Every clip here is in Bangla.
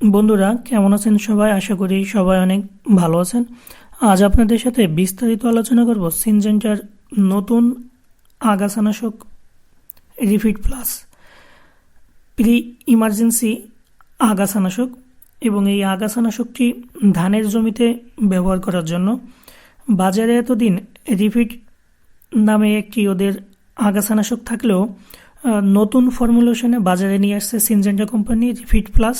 বন্ধুরা, কেমন আছেন সবাই? আশা করি সবাই অনেক ভালো আছেন। আজ আপনাদের সাথে বিস্তারিত আলোচনা করব সিনজেন্টার নতুন আগাছানাশক রিফিট প্লাস প্রি ইমার্জেন্সি আগাছানাশক এবং এই আগাছানাশকটি ধানের জমিতে ব্যবহার করার জন্য বাজারে এতদিন রিফিট নামে একটি ওদের আগাছানাশক থাকলেও নতুন ফর্মুলেশনে বাজারে নিয়ে আসছে সিনজেন্টা কোম্পানি রিফিট প্লাস।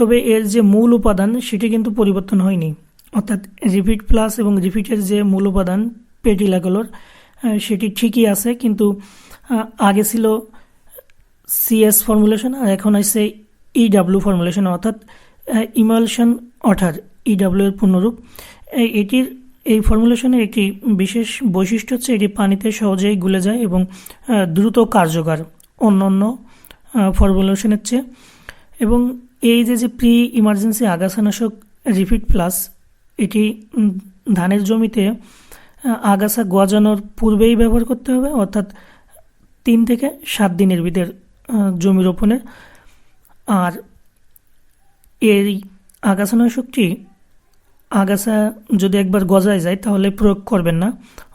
তবে এর যে মূল উপাদান, সেটি কিন্তু পরিবর্তন হয়নি। অর্থাৎ রিপিট প্লাস এবং রিপিটের যে মূল উপাদান পেটিলাকলোর সেটি ঠিকই আছে, কিন্তু আগে ছিল সিএস ফর্মুলেশন আর এখন আসছে ইডাব্লিউ ফর্মুলেশন। অর্থাৎ ইমালশন অঠার ইডাব্লিউ এর পূর্ণরূপ। এটির, এই ফর্মুলেশনের একটি বিশেষ বৈশিষ্ট্য হচ্ছে এটি পানিতে সহজেই গুলে যায় এবং দ্রুত কার্যকর অন্য অন্য ফর্মুলেশনের চেয়ে। এবং এই যে যে প্রি ইমার্জেন্সি আগাছানাশক রিপিট প্লাস এটি ধানের জমিতে আগাছা গজানোর পূর্বেই ব্যবহার করতে হবে, অর্থাৎ তিন থেকে সাত দিনের ভিতর জমি রোপণের আর এই আগাছানাশকটি আগাছা যদি একবার গজায় যায়, তাহলে প্রয়োগ করবেন না।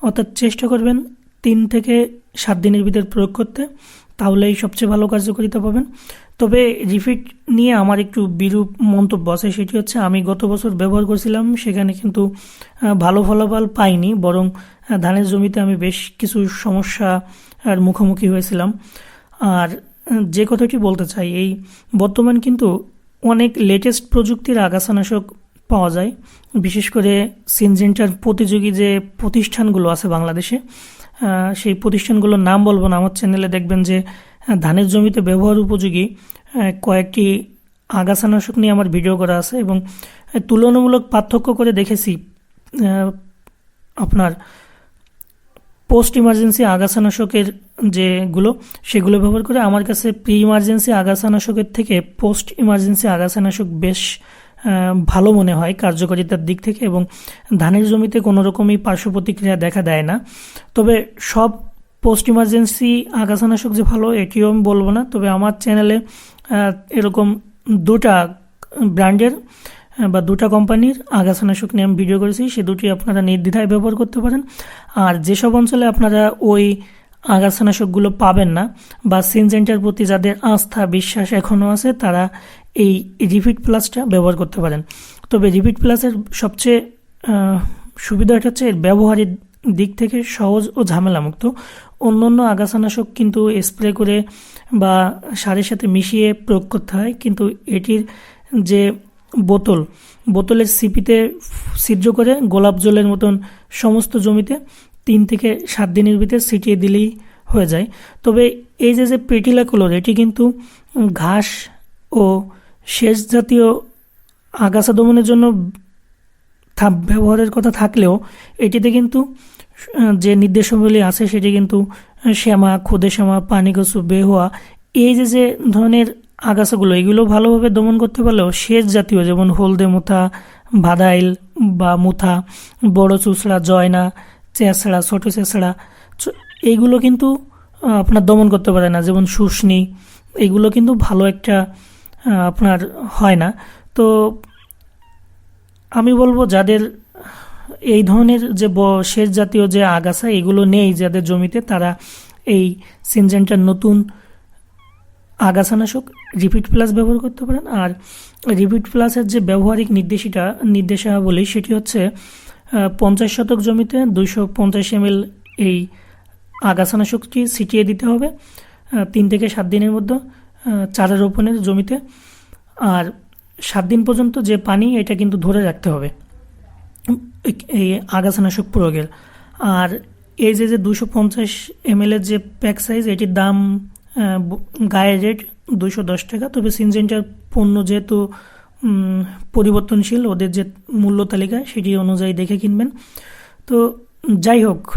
অর্থাৎ চেষ্টা করবেন তিন থেকে সাত দিনের ভিতর প্রয়োগ করতে, তাহলেই সবচেয়ে ভালো কার্যকারিতা পাবেন। তবে রিফিট নিয়ে আমার একটু বিরূপ মন্তব্য আছে, সেটি হচ্ছে আমি গত বছর ব্যবহার করেছিলাম, সেখানে কিন্তু ভালো ফলাফল পাইনি, বরং ধানের জমিতে আমি বেশ কিছু সমস্যা আর মুখোমুখি হয়েছিলাম। আর যে কথাটি বলতে চাই, এই বর্তমান কিন্তু অনেক লেটেস্ট প্রযুক্তির আগাছানাশক পাওয়া যায়, বিশেষ করে সিনজেন্টার প্রতিযোগী যে প্রতিষ্ঠানগুলো আছে বাংলাদেশে সেই প্রতিষ্ঠানগুলোর নাম বলব না, আমার চ্যানেলে দেখবেন যে ধানের জমিতে ব্যবহার উপযোগী কয়েকটি আগাছানাশক নিয়ে আমার ভিডিও করা আছে এবং তুলনামূলক পার্থক্য করে দেখেছি আপনার পোস্ট ইমার্জেন্সি আগাছানাশকের যেগুলো, সেগুলো ব্যবহার করে আমার কাছে প্রি ইমার্জেন্সি আগাছানাশকের থেকে পোস্ট ইমার্জেন্সি আগাছানাশক বেশ ভালো মনে হয় কার্যকারিতার দিক থেকে এবং ধানের জমিতে কোনো রকমই পার্শ্ব প্রতিক্রিয়া দেখা দেয় না। তবে সব পোস্ট ইমার্জেন্সি আগাছানাশক যে ভালো, এটিও আমি বলব না, তবে আমার চ্যানেলে এরকম দুটা ব্র্যান্ডের বা দুটা কোম্পানির আগাছানাশক নিয়ে আমি ভিডিও করেছি, সে দুটি আপনারা নির্দ্বিধায় ব্যবহার করতে পারেন। আর যেসব অঞ্চলে আপনারা ওই আগাছানাশকগুলো পাবেন না, বা সিনজেন্টার প্রতি যাদের আস্থা, বিশ্বাস এখনও আছে, তারা এই রিপিট প্লাসটা ব্যবহার করতে পারেন। তবে রিপিট প্লাসের সবচেয়ে সুবিধাটা হচ্ছে এর ব্যবহারের দিক থেকে সহজ ও ঝামেলামুক্ত। অন্য অন্য আগাছানাশক কিন্তু স্প্রে করে বা সারের সাথে মিশিয়ে প্রয়োগ করতে হয়, কিন্তু এটির যে বোতল, বোতলের সিপিতে ছিদ্র করে গোলাপ জলের মতন সমস্ত জমিতে তিন থেকে সাত দিনের ভিতরে ছিটিয়ে দিলেই হয়ে যায়। তবে এই যে যে পেটিলা কলর এটি কিন্তু ঘাস ও সেচ জাতীয় আগাছা দমনের জন্য ব্যবহারের কথা থাকলেও এটিতে কিন্তু যে নির্দেশাবলী আছে সেটি কিন্তু শ্যামা খুদে শ্যামা পানিকসু বেহুয়া, এই যে যে ধরনের আগাছাগুলো, এগুলো ভালোভাবে দমন করতে পারলেও সেচ জাতীয় যেমন হলদে মুথা ভাদাইল বা মুথা, বড় চুচড়া, জয়না, চেঁচড়া, ছোটো চেঁচড়া এইগুলো কিন্তু আপনার দমন করতে পারে না। যেমন শুষ্নি এগুলো কিন্তু ভালো একটা আপনার হয় না। তো আমি বলব, যাদের এই ধরনের যে সেচ জাতীয় যে আগাছা, এগুলো নেই যাদের জমিতে, তারা এই সিনজেন্টার নতুন আগাছানাশক রিপিট প্লাস ব্যবহার করতে পারেন। আর রিপিট প্লাসের যে ব্যবহারিক নির্দেশিটা, নির্দেশাবলী, সেটি হচ্ছে পঞ্চাশ শতক জমিতে দুইশো পঞ্চাশ এমএল এই আগাছানাশকটি ছিটিয়ে দিতে হবে তিন থেকে সাত দিনের মধ্যে চারা রোপণের জমিতে। আর সাত দিন পর্যন্ত যে পানি, এটা কিন্তু ধরে রাখতে হবে। এই- আগাছানাশক প্রয়োগের। আর এই যে যে দুশো পঞ্চাশ এমএলের যে প্যাক সাইজ এটির দাম গায়ের রেট দুশো দশ টাকা। তবে সিনজেন্টার পণ্য যেহেতু পরিবর্তনশীল, ওদের যে মূল্য তালিকা, সেটি অনুযায়ী দেখে কিনবেন। তো যাই হোক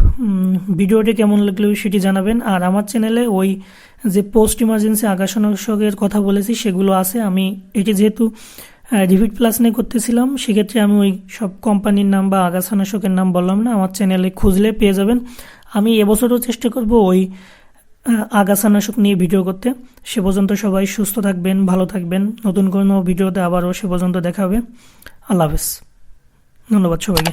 ভিডিওটি কেমন লাগল সেটি জানাবেন। আর আমার চ্যানেলে ওই যে পোস্ট ইমার্জেন্সি আগাছানাশকের কথা বলেছি, সেগুলো আছে। আমি, এটি যেহেতু রিভিট প্লাস নিয়ে করতেছিলাম, সেক্ষেত্রে আমি ওই সব কোম্পানির নাম বা আগাছানাশকের নাম বললাম না, আমার চ্যানেলে খুঁজলে পেয়ে যাবেন। আমি এবছরও চেষ্টা করব ওই আগাছা আগাছানাশক নিয়ে ভিডিও করতে। সে পর্যন্ত সবাই সুস্থ থাকবেন, ভালো থাকবেন। নতুন কোনো ভিডিওতে আবারও সে পর্যন্ত দেখা হবে। আল্লাহ হাফেজ। ধন্যবাদ সবাইকে।